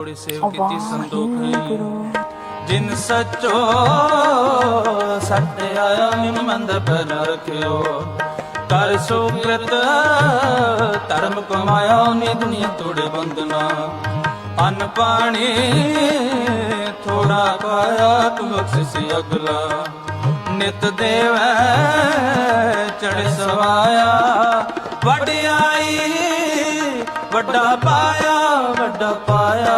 ਥੋੜੀ ਸੇਵ ਕੀਤੀ ਸੰਤੋਖ ਨਹੀਂ। ਜਿਨ ਸਚੋ ਸੱਚ ਆਇਆ ਨਿਮ ਮੰਦ ਪਰ ਰਖਿਓ। ਕਰ ਸੁਕ੍ਰਿਤ ਧਰਮ ਕਮਾਇਆ ਨੀ ਦੁਨੀਆ ਤੋੜੇ ਬੰਦਨਾ। ਅਨ ਪਾਣੀ ਥੋੜਾ ਖਾਇਆ ਤੂੰ ਬਖਸ਼ਿਸ਼ ਅਗਲਾ। ਨਿਤ ਦੇਵੈ ਚੜ ਸਵਾਇਆ। ਵਡਿਆਈ ਵੱਡਾ ਪਾਇਆ ਵੱਡਾ ਪਾਇਆ।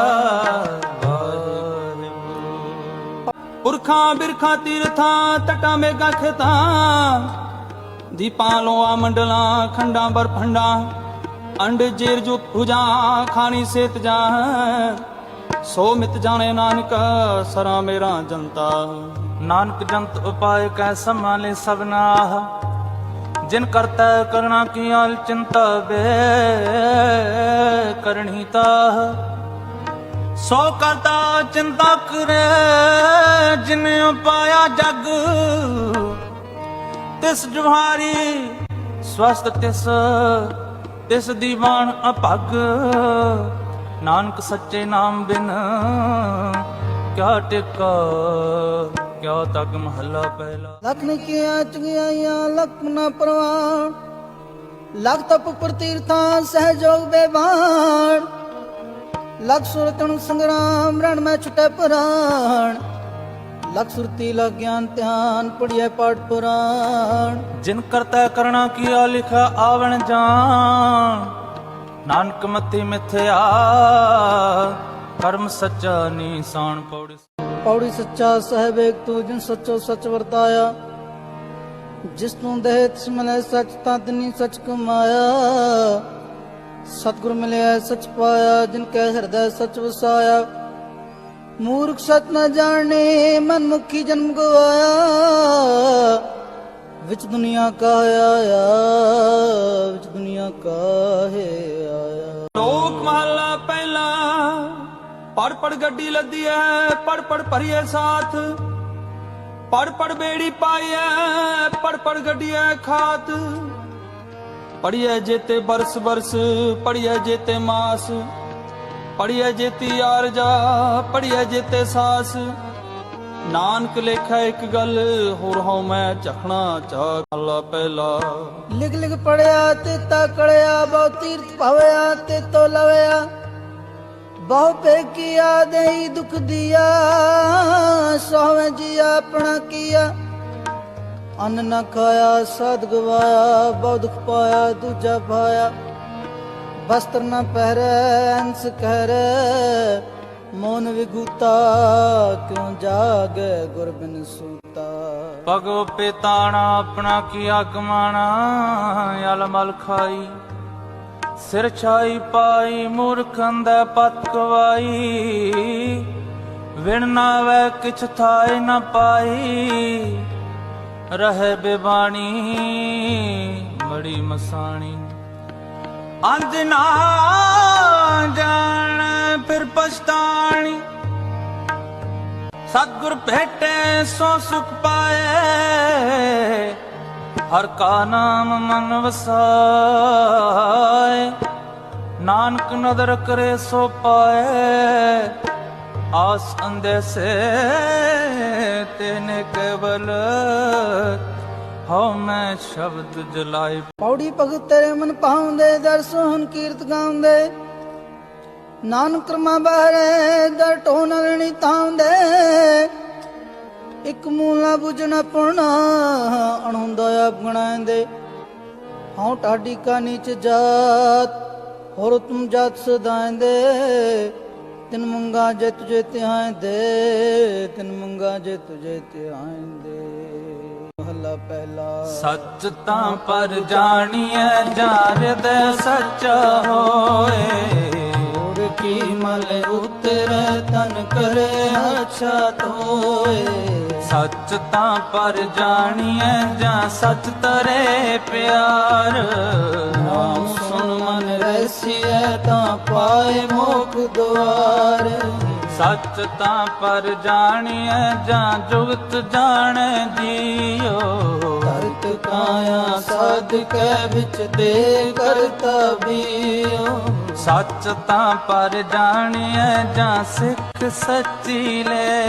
ਪੁਰਖਾਂ, ਬਿਰਖਾਂ, ਤੀਰਥਾਂ, ਤਟਾਂ, ਮੇਗਾ, ਖੇਤਾਂ, ਦੀਪਾਂ ਲੋਆ, ਮੰਡਲਾਂ, ਖੰਡਾਂ, ਬਰਫੰਡਾਂ, ਅੰਡ, ਜੇਰ, ਜੁਤ ਭੁਜਾਂ ਖਾਣੀ ਸੇਤ ਜਾ ਸੋ ਮਿਤ ਜਾਣੇ ਨਾਨਕ, ਸਰਾ ਮੇਰਾ ਜਨਤਾ। ਨਾਨਕ ਜੰਤ ਉਪਾਏ ਕੈ ਸਮਾਲੇ ਸਭਨਾਹ। ਜਿਨ ਕਰਤਾ ਕਰਣਾ ਕੀ ਆਲ ਚਿੰਤਾ ਬੇ ਕਰਣੀ ਤਾਹ ਸੋ ਕਰਤਾ ਚਿੰਤਾ ਕਰੇ, ਜਿਨ ਪਾਇਆ ਜਗ। ਤਿਸ ਜੁਹਾਰੀ ਸਵਸਤ ਤਿਸ ਤਿਸ ਦੀਵਾਨ ਅਭਗ। ਨਾਨਕ ਸੱਚੇ ਨਾਮ ਬਿਨ ਕਿਆ ਟਿਕਾ। ਕਿਆ ਤੱਕ ਮਹੱਲਾ ਪਹਿਲਾ? ਲਖਨ ਕੀਆਂ ਚੁਗਿਆਈਆਂ ਲਖ ਨਾ ਪ੍ਰਵਾਨ ਲਖ ਤਪ ਪ੍ਰਤੀਰਥਾਂ ਸਹਜੋਗ ਬੇਬਾਨ ਲਖ ਸੁਰਤਨ ਸੰਗਰਾਮ ਰਣ ਮੈਂ ਛੁਟੇ ਪੁਰਾਣ। ਲਖ ਸੁਰਤੀ ਲਖ ਗਿਆਨ ਧਿਆਨ ਪੜਿਐ ਪਾਠ ਪੁਰਾਣ। ਜਿਨ ਕਰਤਾ ਕਰਣਾ ਕੀਆ ਲਿਖਾ ਆਵਣ ਜਾਣ। ਨਾਨਕ ਮਤੀ ਮਿਥਿਆ ਕਰਮ ਸੱਚਾ ਨੀਸਾਨ ਪੌੜੀ ਸੱਚਾ ਸਹਿਬ ਏਕ ਤੂੰ ਜਿਨ ਸੱਚੋ ਸੱਚ ਵਰਤਾਇਆ, ਜਿਸ ਨੂੰ ਦੇਹ ਤਿਸ ਮਿਲੇ ਸੱਚ, ਤਾਂ ਤਿਨੀ ਸੱਚ ਕਮਾਇਆ। ਸਤਿਗੁਰ ਮਿਲਿਆ, ਸੱਚ ਪਾਇਆ, ਜਿਨ ਕੈ ਹਿਰਦੈ ਸੱਚ ਵਸਾਇਆ। ਮੂਰਖ ਸਤ ਨ ਜਾਣੇ ਮਨ ਮੁਖੀ ਜਨਮ ਗਵਾਇਆ। ਵਿੱਚ ਦੁਨੀਆ ਕਾਇਆ ਆਇਆ, ਵਿੱਚ ਦੁਨੀਆ ਕਾਹੇ ਆਇਆ। ਲੋਕ ਮਹੱਲਾ ਪੜ ਪੜ ਗੱਡੀ ਲੱਦੀ ਐ, ਪੜ ਪੜ ਭਰੀਏ ਸਾਥ। ਪੜ ਪੜ ਬੇੜੀ ਪਾਈਐ ਪੜ ਪੜ ਗੱਡੀਐ ਖਾਤ। ਪੜੀਐ ਜੇਤੇ ਬਰਸ ਬਰਸ ਪੜੀਐ ਜੇਤੇ ਮਾਸ। ਪੜੀਐ ਜੇਤੀ ਆਰਜਾ ਪੜੀਐ ਜੇਤੇ ਸਾਸ। ਨਾਨਕ ਲੇਖਾ ਇੱਕ ਗੱਲ, ਹੋਰ ਹਉ ਮੈਂ ਝਖਣਾ ਚਾਹ ਅੱਲਾ ਪਹਿਲਾ। ਲਿਖ ਲਿਖ ਪੜਿਆ, ਤੇ ਤਕੜਿਆ ਬਹੁ ਤੀਰਥ ਭਵਿਆ, ਤੇ ਤੋ ਲਵਿਆ। ਬਹੁ ਪੇ ਕੀਆ ਦੇਈ ਦੁਖ ਦਿਆ ਸੋਵੇਂ ਜੀ ਆਪਣਾ ਕੀਆ। ਅੰਨ ਨ ਖਾਇਆ, ਸਾਧ ਗਵਾਇਆ, ਬਹੁ ਦੁਖ ਪਾਇਆ, ਦੂਜਾ ਪਾਇਆ ਬਸਤਰ ਨ ਪਹਿਰੈ, ਅੰਸ ਕਹਿਰੈ, ਮੋਨ ਵਿਗੂਤਾ, ਕਿਉ ਜਾਗੈ ਗੁਰ ਬਿਨ ਸੂਤਾ ਭਗੋ ਪਿਤਾਣਾ ਆਪਣਾ ਕੀਆ ਕਮਾਣਾ ਅਲਮਲ ਖਾਈ। ਸਿਰ ਛਾਈ ਪਾਈ ਮੂਰਖੰ ਦਾ ਪਤ ਕਵਾਈ ਵਿਣ ਨਾ ਵੈ ਕਿਛ ਥਾਇ ਨ ਪਾਈ। ਰਹਿ ਬਿਬਾਣੀ, ਬੜੀ ਮਸਾਣੀ। ਅੰਜ ਨਾ ਜਾਣ ਫਿਰ ਪਛਤਾਣੀ। ਸਤਿਗੁਰ ਭੇਟੇ ਸੋ ਸੁਖ ਪਾਏ। ਹਰ ਕਾ ਨਾਮ ਮਨ ਵਸਾਏ, ਨਾਨਕ ਨਦਰ ਕਰੇ ਸੋ ਪਾਏ, ਆਸ ਅੰਦੇਸੇ ਤੈਨੇ ਕੇਵਲ ਹਉ ਮੈਂ ਸ਼ਬਦ ਜਲਾਈ ਪੌੜੀ ਭਗਤ ਤੇਰੇ ਮਨ ਪਾਉਂਦੇ ਦਰ ਸੋਹਣ ਕੀਰਤ ਗਾਉਂਦੇ। ਨਾਨਕ ਕਰਮਾ ਬਾਰੇ ਦਰ ਟੋਨ ਤਾਉਂਦੇ ਇੱਕ ਮੂਲਾ 부ਜਣਾ ਪੁਣਾ ਅਣੁੰਦਾ ਆਪ ਗਣਾਉਂਦੇ ਹਉ ਟਾਡੀ ਕਾ ਨੀਚ ਜਾਤ ਹੋਰ ਤੁਮ ਜਾਤ ਸਦਾਇਂਦੇ ਤਿਨ ਮੰਗਾ ਜੇ ਤੁਝੇ ਧਿਆਇਂਦੇ ਤਿਨ ਮੰਗਾ ਜੇ ਤੁਝੇ ਧਿਆਇਂਦੇ ਮਹੱਲਾ ਪਹਿਲਾ। ਸੱਚ ਤਾਂ ਪਰ ਜਾਣੀਐ ਜਾਰਦ ਸੱਚ ਹੋਏ। ਹੋਰ ਕੀ ਮਲ ਉਤਰੈ ਤਨ ਕਰੇ ਅੱਛਾ ਤੋਏ ਸੱਚ ਤਾਂ ਪਰ ਜਾਣੀਐ ਜਾਂ ਸੱਚ ਤਰੇ ਪਿਆਰ? ਨਾਮ ਸੁਣ ਮਨ ਰਸੀਐ ਤਾਂ ਪਾਏ ਮੋਖ ਦੁਆਰ। ਸੱਚ ਤਾਂ ਪਰ ਜਾਣੀਐ ਜਾਂ ਜੁਗਤ ਜਾਣੈ ਜੀਓ। ਧਰਤ ਕਾਇਆ ਸਾਧ ਕੈ ਵਿੱਚ ਤੇ ਕਰਤਾ ਬੀਓ ਸੱਚ ਤਾਂ ਪਰ ਜਾਣਿਐ ਜਾਂ ਸਿੱਖ ਸੱਚੀ ਲੈ।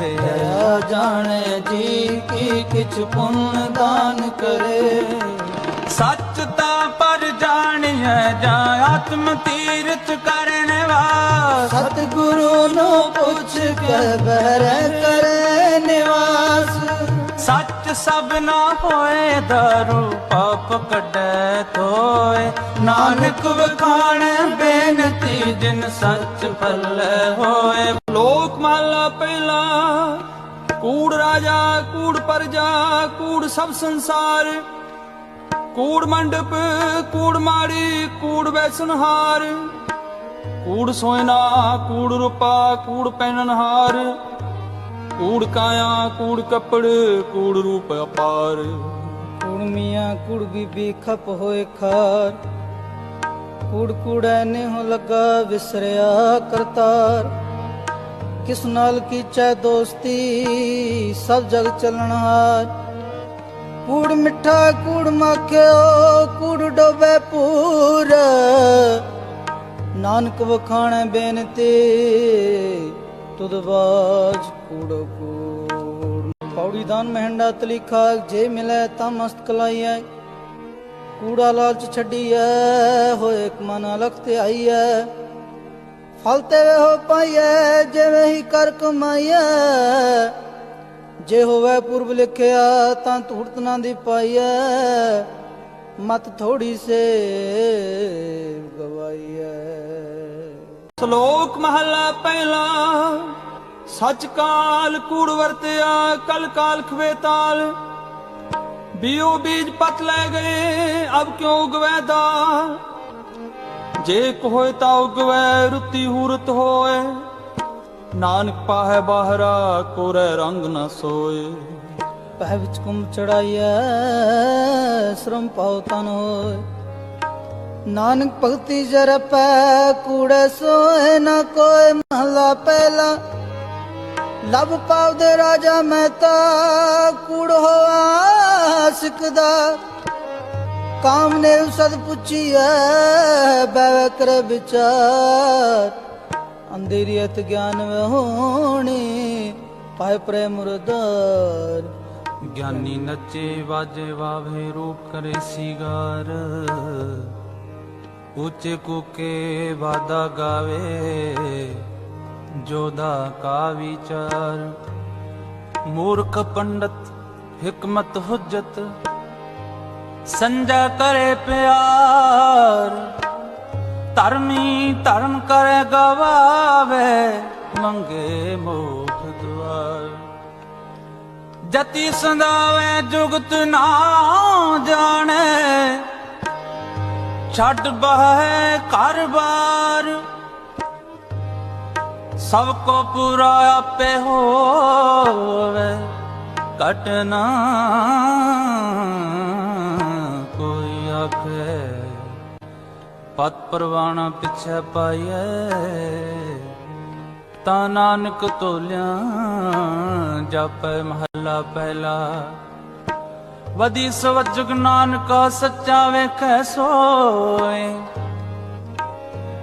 ਦਇਆ ਜਾਣੇ ਜੀ ਕੀ ਕਿਛ ਪੁੰਨ ਦਾਨ ਕਰੇ। ਸੱਚ ਜਾਣਿਐ ਜਾਂ ਆਤਮ ਤੀਰਥ ਕਰਨ ਵਾਸ ਸਤਿਗੁਰੂ ਨੂੰ ਪੁੱਛ ਕੇ ਬਹਿਰ ਕਰੇ ਨਿਵਾਸ। ਸੱਚ ਸਭ ਨਾ ਹੋਏ ਦਾਰੂ ਪਾਪ ਕੱਢੈ ਧੋਏ। ਨਾਨਕ ਵਖਾਣ ਬੇਨਤੀ ਜਿਨ ਸੱਚ ਪੱਲੇ ਹੋਏ। ਲੋਕ ਮਹਲਾ ਪਹਿਲਾ ਕੂੜ ਰਾਜਾ ਕੂੜ ਪਰਜਾ ਕੂੜ ਸਭ ਸੰਸਾਰ। ਕੂੜ ਮੰਡਪ, ਕੂੜ ਮਾੜੀ, ਕੂੜ ਵੈਸਨਹਾਰ। ਕੂੜ ਸੋਇਨਾ, ਕੂੜ ਰੂਪਾ, ਕੂੜ ਪਹਿਨਨਹਾਰ ਕੂੜ ਕਾਇਆ, ਕੂੜ ਕੱਪੜ, ਕੂੜ ਰੂਪ ਅਪਾਰ। ਕੁੜ ਮੀਆਂ ਕੁੜ ਬੀਬੀ ਖਪ ਹੋਏ ਖਾਰ। ਕੁੜ ਕੁੜੈ ਨਿਹ ਲੱਗਾ ਵਿਸਰਿਆ ਕਰਤਾਰ। ਕਿਸ ਨਾਲ ਕੀਚੈ ਦੋਸਤੀ, ਸਭ ਜਗ ਚੱਲਣਹਾਰ। ਕੂੜ ਮਿੱਠਾ ਕੂੜ ਮਾਖਿਓ, ਕੂੜ ਡੋਬੇ ਪੂਰ। ਨਾਨਕ ਵਖਾਣੈ ਬੇਨਤੀ, ਤੁਧ ਬਾਜ ਕੂੜੋ ਕੂੜ। ਪੌੜੀ ਦਾਨ ਮਹਿੰਡਾ ਤਲੀਖਾ, ਜੇ ਮਿਲੈ ਤਾਂ ਮਸਤ ਕਲਾਈਐ। ਕੂੜਾ ਲਾਲਚ ਛੱਡੀਐ, ਹੋਏ ਇੱਕ ਮਨ ਅਲਖ ਤੇ ਆਈਐ। ਫਲ ਤੇ ਵੇ ਹੋ ਪਾਈਐ, ਜਿਵੇਂ ਹੀ ਕਰ ਕਮਾਈਐ। ਜੇ ਹੋਵੇ ਪੁਰਬ ਲਿਖਿਆ ਤਾਂ ਧੂੜਤ ਨਾ ਦੀ ਪਾਈਐ। ਮਤ ਥੋੜੀ ਸੇ ਗਵਾਈਐ। ਸ਼ਲੋਕ ਮਹਲਾ ਪਹਿਲਾ, ਸਚ ਕਾਲ ਕੂੜ ਵਰਤਿਆ, ਕਲ ਕਾਲ ਖਵੇ ਤਾਲ। ਬਿਓ ਬੀਜ ਪਤ ਲੈ ਗਏ, ਅਬ ਕਿਉ ਉਗਵੈ ਦਾਲ। ਜੇ ਕੋਏ ਤਾ ਉਗਵੈ, ਰੁੱਤੀ ਹੂਰਤ ਹੋਏ। ਨਾਨਕ ਪਾਹੈ ਬਾਹਰਾ ਕੋਰੇ ਰੰਗ ਨ ਸੋਏ। ਪਹਿ ਵਿੱਚ ਕੁੰਭ ਚੜਾਈਐ, ਸ਼ਰਮ ਪਾਉ ਤਨ ਹੋਏ। ਨਾਨਕ ਭਗਤੀ ਜਰਪੈ ਕੂੜੇ ਸੋਏ ਨਾ ਕੋਈ ਮਹਲਾ ਪਹਿਲਾ ਲਬ ਪਾਵਦੇ ਰਾਜਾ ਮਹਿਤਾ, ਕੂੜ ਹੋਆ ਸਿਕਦਾ ਕਾਮ ਨੇ ਸਦ ਪੁੱਛੀਐ ਬੈ ਕਰ ਵਿਚਾਰ। ਅੰਧੇਰੀਅਤ ਗਿਆਨ ਵ ਹੋਣੀ ਪ੍ਰੇਮ ਮੁਰਦਾਰ। ਗਿਆਨੀ ਨੱਚੇ ਵਾਜੇ ਵਾਵੇ, ਰੂਪ ਕਰੇ ਸੀਗਾਰ। ਉੱਚੇ ਕੂਕੇ ਵਾਦਾ ਗਾਵੇ ਜੋਦਾ ਕਾ ਵਿਚਾਰ। ਮੂਰਖ ਪੰਡਤ, ਹਕਮਤ ਹੁਜਤ, ਸੰਜਾ ਕਰੇ ਪਿਆਰ। ਧਰਮੀ ਧਰਮ ਕਰੇ ਗਵਾਵੇ, ਮੰਗੇ ਮੋਖ ਦੁਆਰ। ਜਤੀ ਸੰਦਾਵੇ ਜੁਗਤ ਨਾ ਜਾਣੇ, ਛੱਡ ਬਹੈ ਘਰ ਬਾਰ। ਸਭ ਕੋ ਪੂਰਾ ਆਪੇ ਹੋਵੇ ਕਟਨਾ ਕੋਈ ਆਖੇ। ਪਤ ਪਰਵਾਣਾ ਪਿਛੇ ਪਾਈਐ। ਤਾਂ ਨਾਨਕ ਤੋਲਿਆ ਜਪੈ ਮਹੱਲਾ ਪਹਿਲਾ। ਵਦੀ ਸਵਜਗ ਨਾਨਕ ਸੱਚਾ ਵੇਖੈ ਸੋਏ।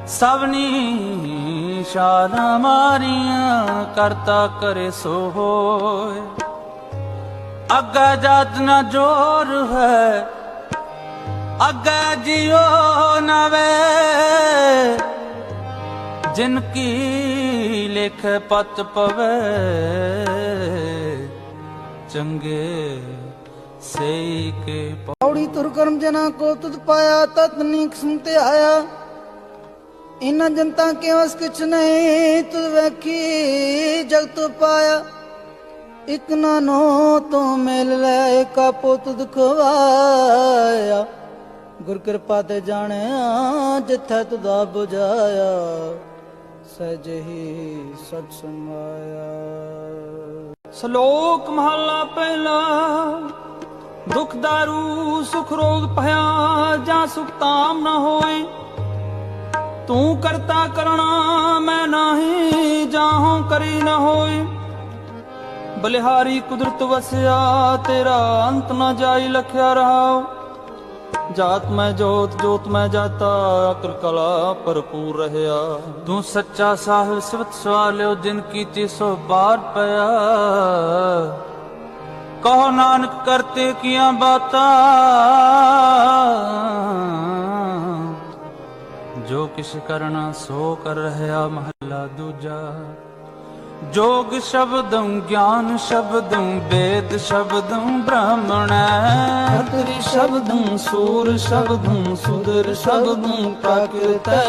ਸਭਨੀ ਸ਼ਾਨਾ ਮਾਰੀਆਂ ਕਰਤਾ ਕਰੇ ਸੋ ਹੋਏ ਅੱਗਾ ਜਾਤ ਨਾ ਜੋਰ ਹੈ ਅੱਗਾ ਜਿਉ ਨਵੇ ਜਿਨ ਕੀ ਲਿਖ ਪਤ ਪਵੇ। ਚੰਗੇ ਸੇ ਕੇ ਪ- ਪੌੜੀ ਤੁਰ ਕਰਮ ਜਨਾ ਕੋ ਤੁਧ ਪਾਇਆ, ਤਤ ਨੀਕ ਸੁਨਤੇ ਆਇਆ। ਇਨਾਂ ਜਨਤਾ ਕੇ ਵਸ ਕਿਛ ਨਹੀਂ ਤੁਧ ਵੇਖੀ? ਜਗਤ ਪਾਇਆ, ਇਕ ਨਾਨੋ ਤੂੰ ਮਿਲ ਲੈ, ਕਾ ਪੁੱਤ ਦੁਖਵਾਇਆ। ਗੁਰ ਕਿਰਪਾ ਤੇ ਜਾਣਿਆ, ਜਿੱਥੈ ਤੁਦਾ 부ਝਾਇਆ ਸਜ ਹੀ ਸਤ ਸਮਾਇਆ। ਸ਼ਲੋਕ ਮਹਲਾ ਪਹਿਲਾ, ਦੁਖ ਦਾਰੂ, ਸੁਖ ਰੋਗ ਭਇਆ, ਜਾਂ ਸੁਖ ਤਾਮ ਨਾ ਹੋਏ। ਤੂੰ ਕਰਤਾ ਕਰਣਾ, ਮੈਂ ਨਾਹੀ, ਜਾਹੋਂ ਕਰੀ ਨਾ ਹੋਏ। ਬਲਿਹਾਰੀ ਕੁਦਰਤ ਵਸਿਆ, ਤੇਰਾ ਅੰਤ ਨਾ ਜਾਈ, ਲਖਿਆ ਰਹਾਓ। ਜਾਤ ਮੈਂ ਜੋਤ ਜੋਤ ਮੈਂ ਜਾਤਾ, ਅਕਲ ਕਲਾ ਭਰਪੂਰ ਰਹਿਆ। ਤੂੰ ਸੱਚਾ ਸਾਹਿਬ ਸਿਵਤ ਸਵਾਲਿਓ, ਜਿਨ ਕੀਤੀ ਸੋ ਬਾਰ ਪਿਆ। ਕਹੋ ਨਾਨਕ, ਕਰਤੇ ਕੀਆਂ ਬਾਤਾਂ। ਜੋ ਕਿਛ ਕਰਨਾ, ਸੋ ਕਰ ਰਹਾ ਮਹੱਲਾ ਦੂਜਾ। ਜੋਗ ਸ਼ਬਦੰ ਗਿਆਨ ਸ਼ਬਦੰ ਵੇਦ ਸ਼ਬਦੰ ਬ੍ਰਾਹਮਣੈ ਖਤਰੀ ਸ਼ਬਦੰ ਸੂਰ ਸ਼ਬਦੰ ਸੁਦਰ ਸ਼ਬਦੰ ਪ੍ਰਾਕ੍ਰਿਤੈ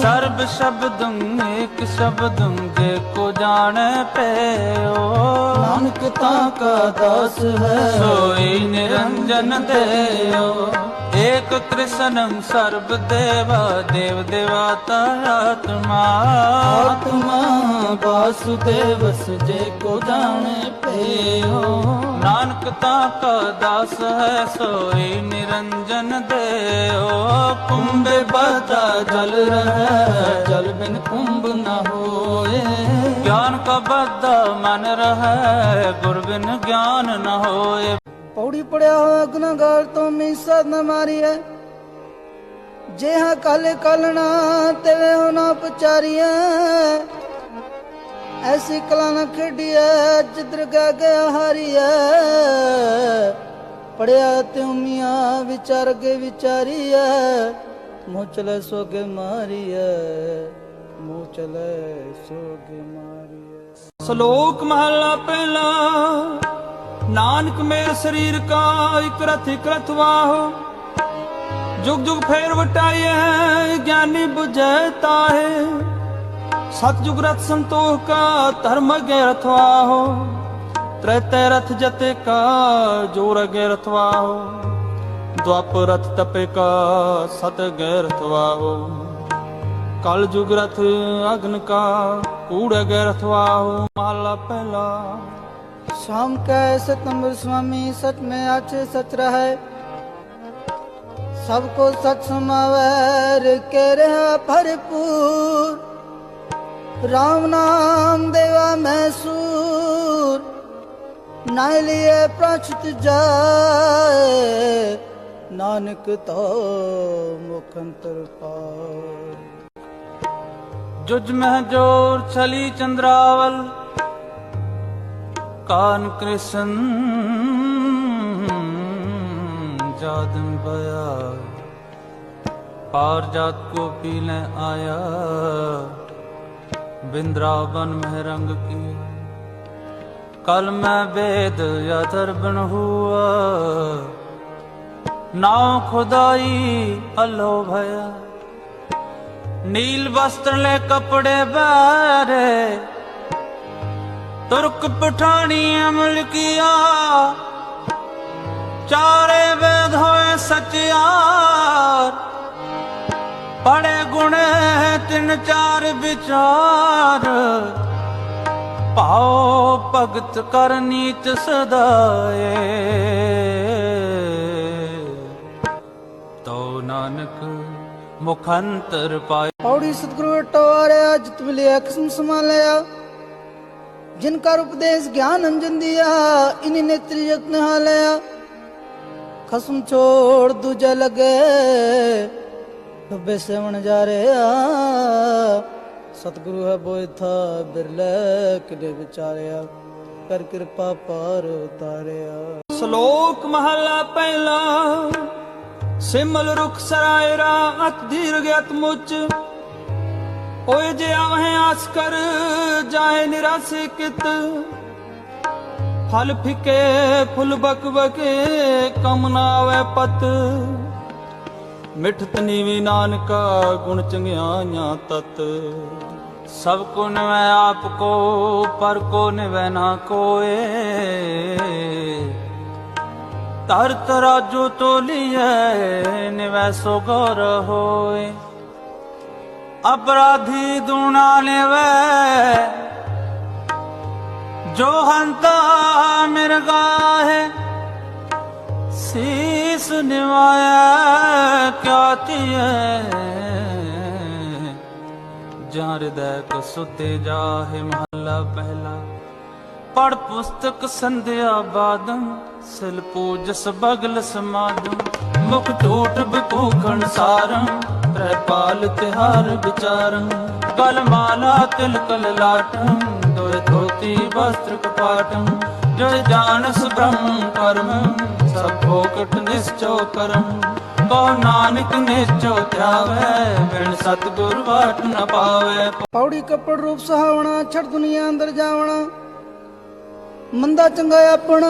ਸਰਬ ਸ਼ਬਦੰ ਏਕ ਸ਼ਬਦੰ ਜੇ ਕੋ ਜਾਣੈ ਪਇਓ ਨਾਨਕ ਤਾਂ ਕਾ ਦਾਸ ਹੈ। ਸੋਈ ਨਿਰੰਜਨ ਦੇਓ ਏਕ ਕ੍ਰਿਸ਼ਨੰ ਸਰਬ ਦੇਵਾ ਦੇਵ ਦੇਵਾਤਾ ਆਤਮਾ। ਆਤਮਾ ਵਾਸੁਦੇਵ ਸਜੇ ਕੋ ਜਾਣੇ ਪਇਓ ਨਾਨਕ ਤਾਂ ਕਾ ਦਾਸ ਹੈ ਸੋਈ ਨਿਰੰਜਨ ਦੇਓ। ਕੁੰਭੇ ਬਤਾ ਜਲ ਰਹਿ ਜਲ ਬਿਨ ਕੁੰਭ ਨ ਹੋਏ। ਗਿਆਨ ਕਾ ਬੱਧਾ ਮਨ ਰਹੈ ਗੁਰ ਬਿਨ ਗਿਆਨ ਨ ਹੋਏ। ਪੌੜੀ ਪੜਿਆ ਹੋਇਆ ਗੁਨਾਹਗਾਰ ਤੋਂ ਮੀਸਾ ਨ ਮਾਰੀਐ ਜਿਹਾ ਕਲ ਕਲਣਾ ਤੇਵੇ ਹੋ ਨਾ ਪਚਾਰੀਐ ਐਸੀ ਕਲਾ ਨ ਖੇਡੀਐ ਜਿਦਰ ਗਾ ਗਿਆ ਹਾਰੀਐ ਪੜਿਆ ਤੇ ਮੀਆਂ ਵਿਚਾਰ ਕੇ ਵਿਚਾਰੀਐ ਮੂੰਹ ਚਲੇ ਸੋਗੇ ਮਾਰੀਐ ਮੂੰਹ ਚਲੇ ਸੋਗੇ ਮਾਰੀਐ ਸ਼ਲੋਕ ਮਹਲਾ ਪਹਿਲਾ। ਨਾਨਕ ਮੇਰ ਸਰੀਰ ਕਾ ਇਕ ਰਥ ਇਕ ਰਥ ਵਾਹੋ। ਜੁਗ ਜੁਗ ਫੇਰ ਵਟਾਈਐ, ਗਿਆਨੀ 부ਝੈ ਤਾਹੇ। ਸਤ ਜੁਗ ਰਥ ਸੰਤੋਖ ਕਾ, ਧਰਮ ਅਗੇ ਰਥਵਾਹੋ ਤ੍ਰੈਤੈ ਰਥ ਜਤੇ ਕਾ, ਜੋਰ ਅਗੇ ਰਥਵਾਹੋ ਦੁਆਪ ਰਥ ਤਪੇ ਕਾ, ਸਤ ਅਗੇ ਰਥਵਾਹੋ ਕਲ ਜੁਗ ਰਥ ਅਗਨ ਕਾ, ਕੂੜ ਅਗੇ ਰਥਵਾਹੋ ਮਹਲਾ ਪਹਿਲਾ स्वाम कह सतम्बर स्वामी सच में आछे सच रहे सबको सच समावर के रहा भरपूर राम नाम देवा मैसूर ना लिए प्रचित जाए नानक तो मुखंतर पार जुज में जोर छली चंद्रावल ਕਾਨ ਕ੍ਰਿਸ਼ਨ ਜਾਦਮ ਬਿਆ ਪਾਰ ਜਾਤ ਕੋ ਪੀ ਲੈ ਆਇਆ, ਬਿੰਦਰਾਵਨ ਮਹਿ ਰੰਗ ਕੀ ਕਲ ਮੈਂ ਵੇਦ ਯਤਰ ਬਨ ਹੁਆ ਨਾਉ ਖੁਦਾਈ ਅਲੋ ਭਇਆ। ਨੀਲ ਵਸਤਰ ਲੈ ਕਪੜੇ ਤੁਰਕ ਪਠਾਣੀ ਅਮਲ ਕੀਆ। ਚਾਰੇ ਵੇਦ ਹੋਏ ਸਚਿਆਰ। ਪੜੇ ਗੁਣ ਤਿੰਨ ਚਾਰ ਵਿਚਾਰ। ਪਾਉ ਭਗਤ ਕਰ ਨੀਤ ਸਦਾਏ। ਤੋ ਨਾਨਕ ਮੁਖੰਤਰ ਪਾਏ। ਪੌੜੀ ਸਤਿਗੁਰੂ ਟੋਰਿਆ ਜਿਤ ਮਿਲਿਆ, ਕਿਸਮ ਸਮਾਲਿਆ समा लिया जिनका उपदेश ज्ञान अंजन दिया इन्हीं नेत्री यत्न लिया खसम छोड़ दूजा लगे डुबे सेवन जा रहा सतगुरु है बोए था बिरले किले विचारिया कर कृपा पार उतारिया ਸ਼ਲੋਕ ਮਹਲਾ ਪਹਿਲਾ ਸਿਮਲ ਰੁਖ ਸਰਾਇਰਾ ਅਤ ਦੀਰਘ ਅਤ ਮੁਚ ਓਏ ਜੇ ਆਵੇਂ ਆਸ ਕਰ ਜਾਏ ਨਿਰਾਸੇ ਕਿਤ, ਫਲ ਫਿਕੇ ਫੁੱਲ ਬਕ ਬਕੇ ਕਮ ਨਾ ਆਵੇ ਪਤ। ਮਿਠਤ ਨੀਵੀ ਨਾਨਕਾ ਗੁਣ ਚੰਗਿਆਈਆਂ ਤਤ। ਸਭ ਕੋ ਨਿਵੈ ਆਪ ਕੋ, ਪਰ ਕੋ ਨਿਵੈ ਨਾ ਕੋਏ। ਤਰਤ ਰਾਜੂ ਤੋਲੀਐ ਨਿਵੈ ਸੋ ਗੌਰ ਹੋਏ। ਅਪਰਾਧੀ ਦੁਨਾ ਲਵੇ। ਜੋ ਹੰਤਾ ਮਿਰਗਾ ਹੈ ਸੀਸ ਨਿਵਾਇਆ ਕਿਆ ਤੀਏ ਜਾਂ ਹਿਰਦੈ ਕਸੁਤੇ ਜਾਹੇ ਮਹੱਲਾ ਪਹਿਲਾ। ਪੜ ਪੁਸਤਕ ਸੰਧਿਆ ਬਾਦਮ ਸਿਲ ਪੂਜਸ ਬਗਲ ਸਮਾਦਮ ਮੁਖ ਟੋਟ ਬਿਕੂਖਣ ਸਾਰਮ ਤ੍ਰੈ ਤਿਹਾਰ ਵਿਚਾਰੰ ਗਲ ਤਿਲਕ ਲਾਟੰ ਦੋਇ ਧੋਤੀ ਵਸਤਰ ਕਪਾਟੰ ਜੋ ਜਾਣਸ ਬ੍ਰਹਮ ਕਰਮ, ਸਭ ਭੋਗਟ ਨਿਸ਼ਚੋ ਕਰਮ। ਕੋ ਨਾਨਕ ਨਿਸ਼ਚੋ ਧਿਆਵੈ, ਬਿਨ ਸਤਿਗੁਰ ਵਾਟ ਨ ਪਾਵੈ। ਪੌੜੀ ਕੱਪੜ ਰੂਪ ਸਹਾਵਣਾ, ਛੜ ਦੁਨੀਆ ਅੰਦਰ ਜਾਵਣਾ। ਮੰਦਾ ਚੰਗਾ ਆਪਣਾ,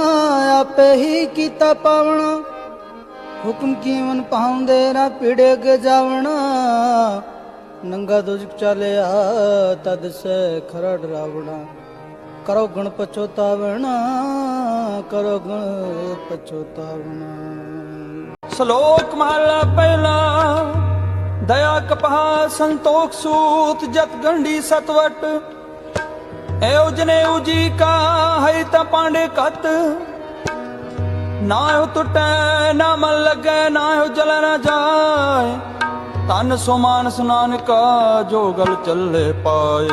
ਆਪੇ ਹੀ ਕੀਤਾ ਪਾਵਣਾ। ਹੁਕਮ ਕੀਵਨ ਪਾਉਂਦੇ ਨਾ ਪੀੜੇ ਕੇ ਜਾਵਣਾ, ਨੰਗਾ ਦੁਜਕ ਚਾਲਿਆ, ਤਦ ਸੇ ਖਰਾ ਡਰਾਵਣਾ। ਕਰੋ ਗੁਣ ਪਛੋਤਾਵਣਾ, ਕਰੋ ਗੁਣ ਪਛੋਤਾਵਣਾ। ਸ਼ਲੋਕ ਮਹਲਾ ਪਹਿਲਾ, ਦਇਆ ਕਪਹਾ ਸੰਤੋਖ ਸੂਤ ਜਤ ਗੰਢੀ ਸਤਵਟ ਐਉ ਜਨੇ ਉਜੀ ਕਾ ਹੈ ਤਾਂ ਪਾਂਡੇ ਕਤ ਨਾ ਉਹ ਟੁੱਟੈ, ਨਾ ਮਨ ਲੱਗੈ, ਨਾ ਉਹ ਜਲ ਨਾ ਜਾਏ। ਤਨ ਸੋ ਮਾਨਸ ਨਾਨਕਾ ਜੋ ਗਲ ਚੱਲੇ ਪਾਏ।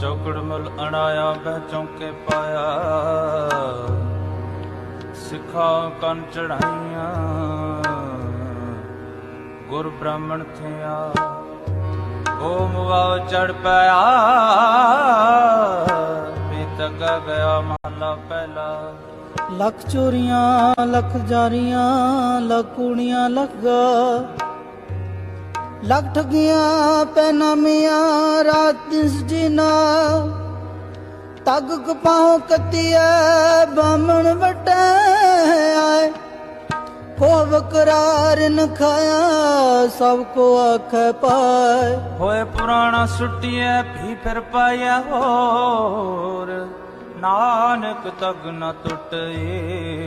ਚੌਕੜ ਮਲ ਅਣਾਇਆ ਬਹਿ ਚੌਂਕੇ ਪਾਇਆ। ਸਿੱਖਾ ਕੰਨ ਚੜਾਈਆਂ। ਗੁਰ ਬ੍ਰਾਹਮਣ ਥਿਆ। ਓਮ ਵਾਵ ਚੜ ਪਿਆ। ਬੀਤਕ ਗਿਆ ਮਹਲਾ ਪਹਿਲਾ। ਲੱਖ ਚੋਰੀਆਂ, ਲੱਖ ਜਾਰੀਆਂ, ਲੱਖ ਕੂੜੀਆਂ, ਲੱਖ ਗਾ ਲੱਖ ਠਗੀਆਂ ਪੈਨਾਮੀਆਂ ਰਾਤ ਦਿਸ ਜੀਨਾ ਤਗ ਕਪਾਹੋਂ ਕਤੀਐ ਬਾਮਣ ਵਟੈ ਆਏ। ਕੋ ਵਕਰਾਰ ਨ ਖਾਇਆ, ਸਭ ਕੋ ਆਖੈ ਪਾਏ। ਹੋਏ ਪੁਰਾਣਾ ਸੁੱਟੀਐ, ਵੀ ਫਿਰ ਪਾਇਆ ਹੋਰ। ਨਾਨਕ ਤਗ ਨ ਟੁੱਟਏ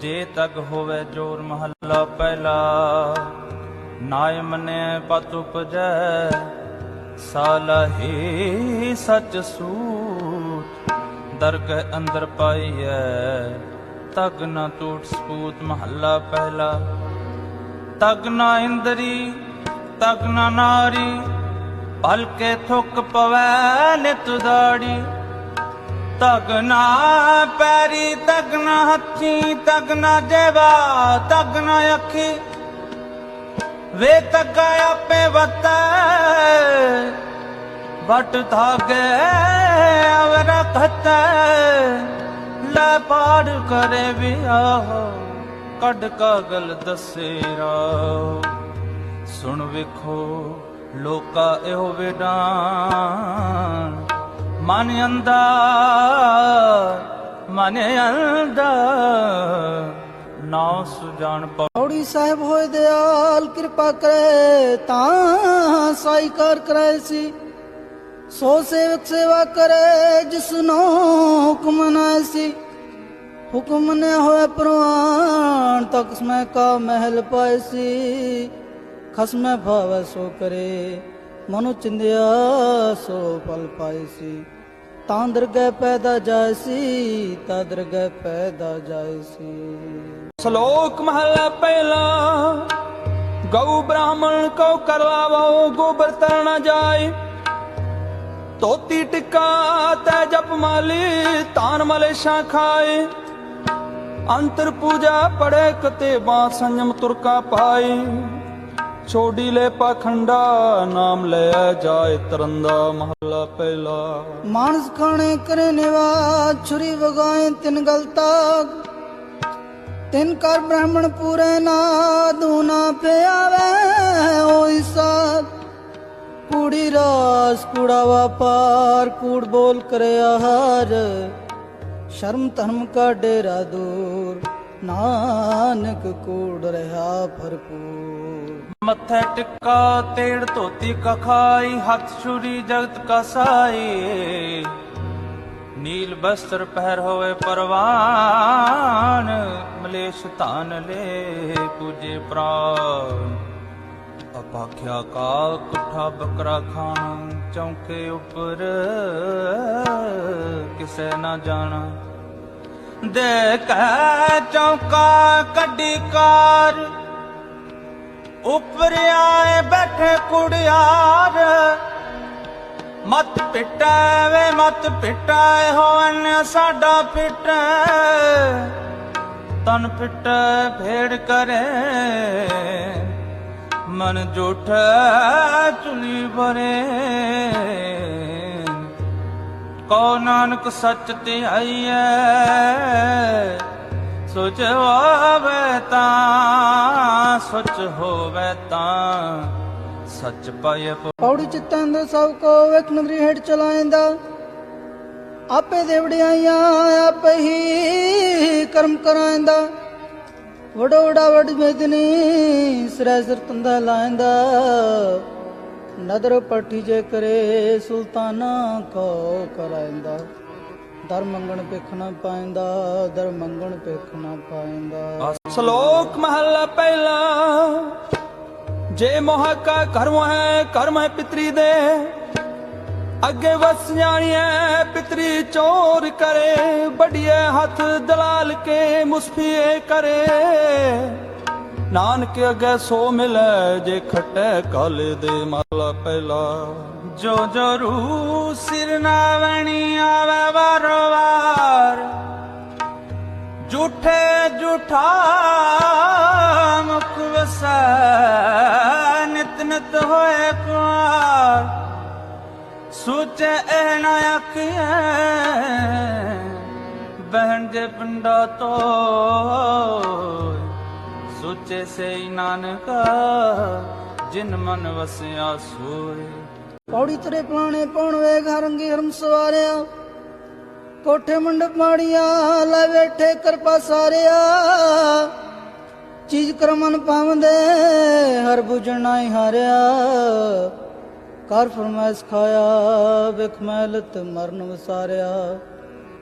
ਜੇ ਤਗ ਹੋਵੇ ਜੋਰ ਮਹੱਲਾ ਪਹਿਲਾ ਨਾਇ ਮਨੇ ਪਤ ਉਪਜੈ। ਸਾਲਹੀ ਸਚ ਸੂਤ, ਦਰਗ ਅੰਦਰ ਪਾਈਐ। ਤਗ ਨ ਟੂਟ ਸਪੂਤ ਮਹੱਲਾ ਪਹਿਲਾ। ਤਗ ਨਾ ਇੰਦਰੀ, ਤਗ ਨਾ ਨਾਰੀ ਭਲਕੇ ਥੁੱਕ ਪਵੈ ਨਿਤ ਦਾੜੀ। ਤਗਨਾ, ਪੈਰੀ ਤਗਨਾ, ਹੱਥੀ ਤਗਨਾ, ਜੇਵਾ ਤਗ ਨਾ ਅੱਖੀ। ਵੇ ਤਗ ਆਪੇ ਵਤੈ ਵਟ ਧਾਗੇ ਅਵਰ ਖਤੈ ਲੈ ਪਾੜ ਕਰੇ ਵਿਆਹ ਕੱਢ ਕਾਗਲ ਦਸੇਰਾ ਸੁਣ ਵੇਖੋ, ਲੋਕਾ ਇਹੋ ਵੇਡਾਨ ਮਨ ਅੰਦਾ ਮਨ ਅੰਦਾ ਨਾ ਸੁਜਾਨ ਪਾ ਸਾਹਿਬ ਹੋਏ ਦਿਆਲ, ਕਿਰਪਾ ਕਰੇ, ਤਾਂ ਸਾਈ ਕਰ ਕਰੇ ਸੀ। ਸੋ ਸੇਵਕ ਸੇਵਾ ਕਰੇ ਜਿਸਨੂੰ ਹੁਕਮ ਨਾ ਸੀ। ਹੁਕਮ ਨੇ ਹੋਏ ਪ੍ਰਵਾਨ, ਤੱਕ ਸਮੈ ਕਾ ਮਹਿਲ ਪਾਏ ਸੀ। ਖਸਮੈ ਭਾਵੈ ਸੋ ਕਰੇ, ਮਨੁ ਚਿੰਦਿਆ ਸੋ ਫਲ ਪਾਏ ਸੀ। ਤਾਂ ਦਰਗਹਿ ਪੈਦਾ ਜਾਏ ਤਾਂ ਦਰਗਹਿ ਪੈਦਾ ਜਾਏ ਸ਼ਲੋਕ ਮਹਲਾ ਪਹਿਲਾ, ਗਊ ਬ੍ਰਾਹਮਣ ਕੋ ਕਰਵਾਵੋ, ਗੋਬਰ ਤਰ ਨ ਜਾਏ। ਤੋਤੀ ਟਿਕਾ ਤੈ ਜਪ ਮਾਲੀ, ਤਾਨ ਮਲੇਸ਼ਾਂ ਖਾਏ। ਅੰਤਰ ਪੂਜਾ ਪੜੇ ਕਤੇ ਬਾ ਸੰਜਮ ਤੁਰਕਾ ਪਾਏ। ਛੋਡੀ ਲੈ ਪਖੰਡਾ ਨਾਮ ਲੈ ਜਾਏ ਤਰੰਦਾ ਮਹਲਾ ਪਹਿਲਾ। ਮਾਨਸ ਖਾਣੇ ਕਰੇ ਨਿਵਾ, ਛੁਰੀ ਵਗਾਏ ਤਿਨ ਗਲਤਾ। ਤਿਨ ਕਰ ਬ੍ਰਾਹਮਣ ਪੂਰੇ ਨਾ ਦੂਨਾ ਪਿਆਵੇ ਓਈ ਸਾਧ ਕੂੜੀ ਰਾਸ, ਕੂੜਾ ਵਪਾਰ, ਕੂੜ ਬੋਲ ਕਰੇ ਆਹਾਰ। ਸ਼ਰਮ ਧਰਮ ਕਾ ਡੇਰਾ ਦੂਰ, ਨਾਨਕ ਕੂੜ ਰਹਾ ਭਰਪੂਰ। ਮੱਥੇ ਟਿੱਕਾ, ਤੇੜ ਧੋਤੀ ਕਖਾਈ, ਹੱਥ ਛੁਰੀ ਜਗਤ ਕਾ ਨੀਲ ਬਸਤਰ ਪਹਿਰ ਹੋਵੇ ਪਰਵਾਨ, ਮਲੇਸ਼ ਧਾਨ ਲੈ ਪੂਜੇ ਪ੍ਰਾਨ। ਅਪਾਖਿਆ ਕਾ ਕੁੱਠਾ ਬੱਕਰਾ ਖਾਣ ਚੌਂਕੇ ਉੱਪਰ, ਕਿਸੇ ਨਾ ਜਾਣਾ। ਦੇ ਚੌਂਕਾ ਕੱਢੀ ਕਾਰ ਉੱਪਰ ਆਏ ਬੈਠੇ ਕੁੜਿਆਰ। ਮਤ ਪਿਟੈ ਵੇ, ਮਤ ਪਿਟੈ, ਹੋਵਨ ਸਾਡਾ ਪਿਟੈ ਤਨ ਪਿਟੈ ਭੇੜ ਕਰੇ। ਮਨ ਜੋਠੈ ਚੁਲੀ ਭਰੇ ਕੋ ਨਾਨਕ ਸੱਚ ਤੇ ਧਿਆਈਐ ਸੋਚ ਹੋਵੇ ਤਾਂ, ਸੱਚ ਹੋਵੇ ਤਾਂ, ਸੱਚ ਪਾਏ ਪੌੜੀ ਚਿੱਤਾਂ ਅੰਦਰ ਸਭ ਕੋ ਵੇਖ ਨਦਰੀ ਹੇਠ ਚਲਾਇੰਦਾ। ਆਪੇ ਦੇ ਆਪੇ ਹੀ ਕਰਮ ਕਰਾਇੰਦਾ। ਵਡੋ ਵਡ ਮੇਦਨੀ, ਸਿਰੈ ਸਿਰ ਤੰਦਾ ਲਾਇੰਦਾ। ਨਦਰ ਪੱਟੀ ਜੇ ਕਰੇ ਸੁਲਤਾਨਾ ਕੋ ਕਰਾਇੰਦਾ। ਦਰ ਮੰਗਣ ਪੇਖ ਨਾ ਪਾਇੰਦਾ, ਦਰ ਮੰਗਣ ਪੇਖ ਨਾ ਪਾਇੰਦਾ। ਸ਼ਲੋਕ ਮਹਲਾ ਪਹਿਲਾ, ਜੇ ਮੋਹ ਕਾ ਕਰਮ ਹੈ ਕਰਮ ਹੈ ਪਿਤਰੀ ਦੇ। ਅੱਗੇ ਵਸ ਜਾਣੀਐ ਪਿਤਰੀ ਚੋਰ ਕਰੇ, ਵੱਡਿਏ ਹੱਥ ਦਲਾਲ ਕੇ ਮੁਸਫੀਏ ਕਰੇ। ਨਾਨਕ ਅੱਗੇ ਸੋ ਮਿਲੈ, ਜੇ ਖਟੈ ਕਾਲੇ ਦੇ ਮਹਲਾ ਪਹਿਲਾ। ਜੋ ਜੋ ਰੂ ਸਿਰ ਨਾਵਣੀ ਆਵੇ ਵਾਰੋ ਵਾਰ ਝੂਠੇ ਝੂਠਾ ਮੁਖ ਵਸੈ ਨਿਤ ਨਿਤ ਹੋਏ ਕੁਆਰ। ਸੋਚੇ ਇਹ ਨਾ ਆਖੀਐ, ਬਹਿਣ ਜੇ ਪਿੰਡਾ ਤੋ। ਸੋਚੇ ਸੇ ਨਾਨਕਾ, ਜਿਨ ਮਨ ਵਸਿਆ ਸੋਏ। ਪੌੜੀ ਤਰੇ ਪਲਾਣੇ ਪਾਉਣ ਵੇਗ ਹਰੰਗੀ ਹਰਮ ਸਵਾਰਿਆ। ਕੋਠੇ ਮੰਡਪ ਮਾੜੀਆਂ, ਲੈ ਬੈਠੇ ਕਿਰਪਾ ਸਾਰਿਆ। ਚੀਜ਼ ਕਰਮਨ ਪਾਵੰਦੇ ਹਰ ਬੁਝਣਾ ਨਾਹੀ ਹਾਰਿਆ। ਕਰ ਫਰਮਾਇਸ਼ ਖਾਇਆ, ਵਿਖ ਮੈਲਤ ਮਰਨ ਵਸਾਰਿਆ।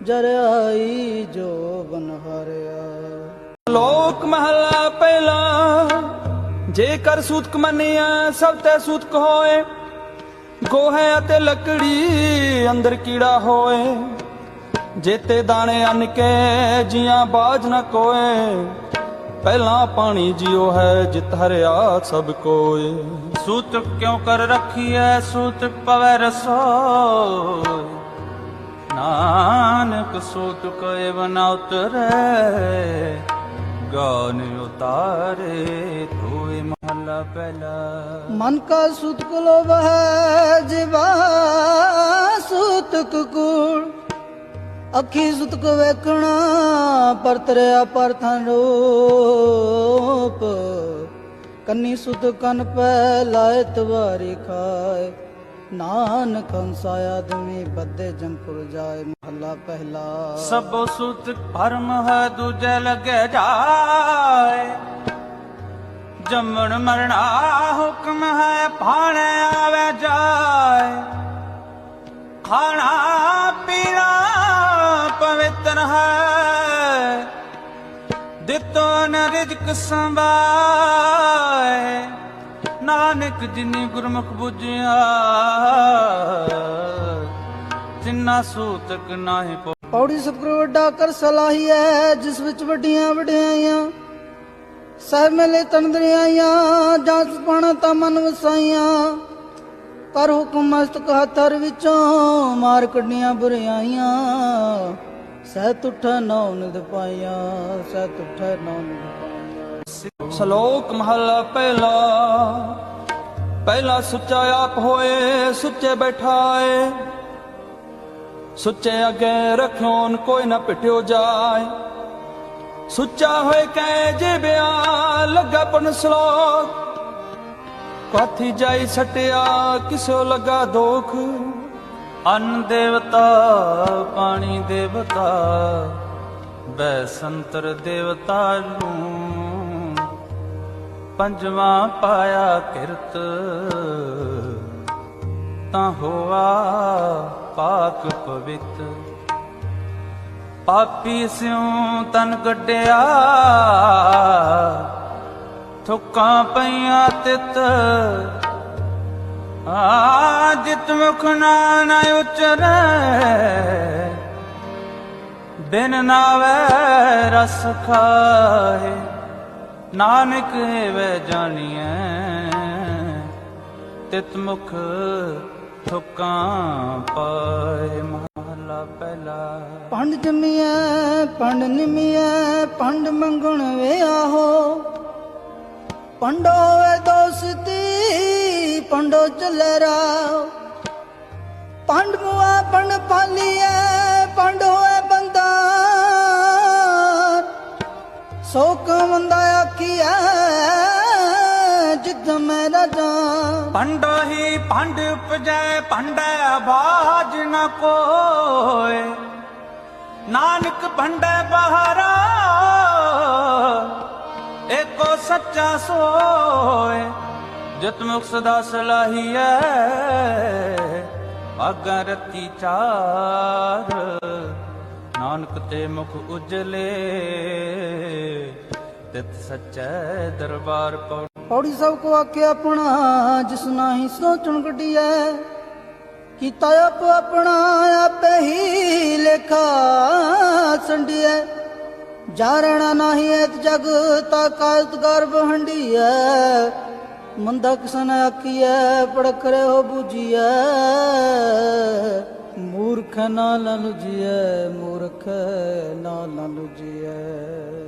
ਜਰਿਆਈ ਜੋ ਬਨ ਹਾਰਿਆ ਲੋਕ ਮਹਲਾ ਪਹਿਲਾ, ਜੇਕਰ ਸੂਤਕ ਮੰਨਿਆ, ਸਭ ਤੇ ਸੂਤਕ ਹੋਏ। ਗੋਹੇ ਅਤੇ ਲੱਕੜੀ ਅੰਦਰ ਕੀੜਾ ਹੋਏ। ਜੇਤੇ ਦਾਣੇ ਅੰਨ ਕੇ ਜੀਆਂ ਬਾਜ ਨ ਕੋਏ। ਪਹਿਲਾਂ ਪਾਣੀ ਜਿਉ ਹੈ ਜਿਤ ਹਰਿਆ ਸਭ ਕੋਏ। ਸੂਤ ਕਿਉ ਕਰ ਰਖੀਐ, ਸੂਤ ਪਵੈ ਰਸੋਇ ਨਾਨਕ ਸੂਤ ਕਏ ਬਨਾ ਉਤਰੈ, ਗਾਨ ਉਤਾਰੇ ਤੋਏ ਮਹਲਾ ਪਹਿਲਾ। ਮਨ ਕਾ ਸੁਤਕ ਲੋਭ ਹੈ ਜਿਵਾ ਸੁਤਕ ਕੂੜ ਅੱਖੀ ਸੁਤਕ ਵੇਖਣਾ ਪਰਤਰਿਆ ਪਰਥਨ ਰੂਪ। ਕੰਨੀ ਸੁਤ ਕੰਨ ਪੈ ਲਾਇ ਤਵਾਰੀ ਖਾਏ। ਨਾਨਕ ਹੰਸਾ ਆਦਮੀ ਬੱਦੇ ਜੰਪੁਰ ਜਾਏ ਮਹੱਲਾ ਪਹਿਲਾ। ਸਭੋ ਸੂਤ ਭਰਮ ਹੈ ਦੂਜੇ ਲੱਗੇ ਜਾਏ। ਜੰਮਣ ਮਰਨਾ ਹੁਕਮ ਹੈ, ਭਾਣੇ ਆਵੇ ਜਾਏ। ਖਾਣਾ ਪੀਣਾ ਪਵਿੱਤਰ ਹੈ। ਦਿੱਤੋ ਨ ਰਿਜਕ ਸੰਭਾਏ ਨਾਨਕ ਜਿਨੀ ਗੁਰਮੁਖ ਬੁਝਿਆ। ਤਿੰਨਾ ਸੂਤਕ ਨਾਹੀ ਪੋ ਪੌੜੀ ਸਤਿਗੁਰੂ ਵੱਡਾ ਕਰ ਸਲਾਹੀ ਹੈ, ਜਿਸ ਵਿੱਚ ਵੱਡੀਆਂ ਵਡਿਆਈਆਂ ਸਹਿ ਮਿਲੇ ਤੰਦਰੀਆਈਆਂ ਜਾਂਚ ਪਾਣਾ ਤਾਂ ਵਸਾਈਆਂ। ਕਰ ਹੁਕਮ ਮਸਤਕ ਹੱਥਰ ਵਿੱਚੋਂ ਮਾਰ ਕੱਢੀਆਂ ਬੁਰਾਈਆਂ ਸਹਿ ਤੁਠ ਨੌ ਨਿਦ ਪਾਈਆਂ, ਸਹਿ ਤੁਠ ਨੌ ਨਿਦ ਸ਼ਲੋਕ ਮਹਲਾ ਪਹਿਲਾ ਪਹਿਲਾ ਸੁੱਚਾ ਆਪ ਹੋਏ, ਸੁੱਚੇ ਬੈਠਾਏ। ਸੁੱਚੇ ਅੱਗੇ ਰਖਿਓਨ ਕੋਈ ਨਾ ਪਿਟਿਓ ਜਾਏ। ਸੁੱਚਾ ਹੋਏ ਕੈ ਜੇ ਬਿਆ ਲੱਗਾ ਪਨ ਸ਼ਲੋਕ। ਕਾਥੀ ਜਾਈ ਸਟਿਆ, ਕਿਸੋ ਲੱਗਾ ਦੋਖ। ਅੰਨ ਦੇਵਤਾ, ਪਾਣੀ ਦੇਵਤਾ, ਬੈਸੰਤਰ ਦੇਵਤਾ ਨੂੰ। ਪੰਜਵਾਂ ਪਾਇਆ ਕਿਰਤ, ਤਾਂ ਹੋਆ ਪਾਕ ਪਵਿੱਤ। ਪਾਪੀ ਸਿਉ ਤਨ ਗੱਡਿਆ ਥੁੱਕਾਂ ਪਈਆਂ ਤਿਤ। ਆ ਜਿਤ ਮੁਖ ਨਾ ਨ ਉਚਰੈ, ਬਿਨ ਨਾਵੇ ਰਸ ਖਾਏ। ਨਾਨਕ ਵੇ ਜਾਣੀਐ, ਤਿਤ ਮੁਖ ਠੁਕਾਂ ਪਾਏ। ਮਹਲਾ ਪਹਿਲਾ। ਪੰਡ ਜੰਮੀਐ ਪੰਡ ਨਿਮੀਐ ਪੰਡ ਮੰਗਣ ਵੇ ਆਹੋ। ਪੰਡੋ ਵੇ ਦੋਸਤੀ, ਪੰਡੋ ਚੱਲੇ ਰਾਹ ਪੰਡ ਮੁਆ ਪੰਡ ਪਾਲੀਐ, ਪੰਡੋ ਏ ਬੰਦਾ। ਸੋ ਕਮੰਦਾ ਆਖੀਐ ਜਿੱਦ ਮੈਂ ਰਾਜਾਂ ਪੰਡ ਹੀ ਪੰਡ ਉਪਜੈ, ਪੰਡੈ ਆਵਾਜ ਨ ਕੋਏ। ਨਾਨਕ ਭੰਡੈ ਬਹਾਰਾ, ਏਕੋ ਸੱਚਾ ਸੋਏ। ਜਤ ਮੁਖ ਸਦਾ ਸਲਾਹੀਐ ਆਗਾ ਰਤੀ ਚਾਰ। ਨਾਨਕ ਤੇ ਮੁਖ ਉਜਲੇ, ਤਿਤ ਸੱਚੈ ਦਰਬਾਰ ਪਉ ਪੌੜੀ ਸਭ ਕੋ ਆਖਿਆ ਆਪਣਾ, ਜਿਸ ਨਾਹੀ ਸੋਚਣ ਗੱਡੀਐ ਕੀਤਾ ਆਪ ਆਪਣਾ, ਆਪੇ ਹੀ ਲੇਖਾ ਸੰਡੀਐ ਜਾਰਣਾ ਨਾਹੀ ਐਤ ਜਗ, ਤਾ ਕਾਲਤ ਗਰਭ ਹੰਡੀਐ ਮੰਦਾ ਕਿਸਨ ਆਖੀਐ ਪੜ ਹੋ ਬੂਜੀਐ ਮੂਰਖ ਨਾ ਲਲੁਜੀਐ, ਮੂਰਖ ਨਾ ਲਲੁਜੀਐ।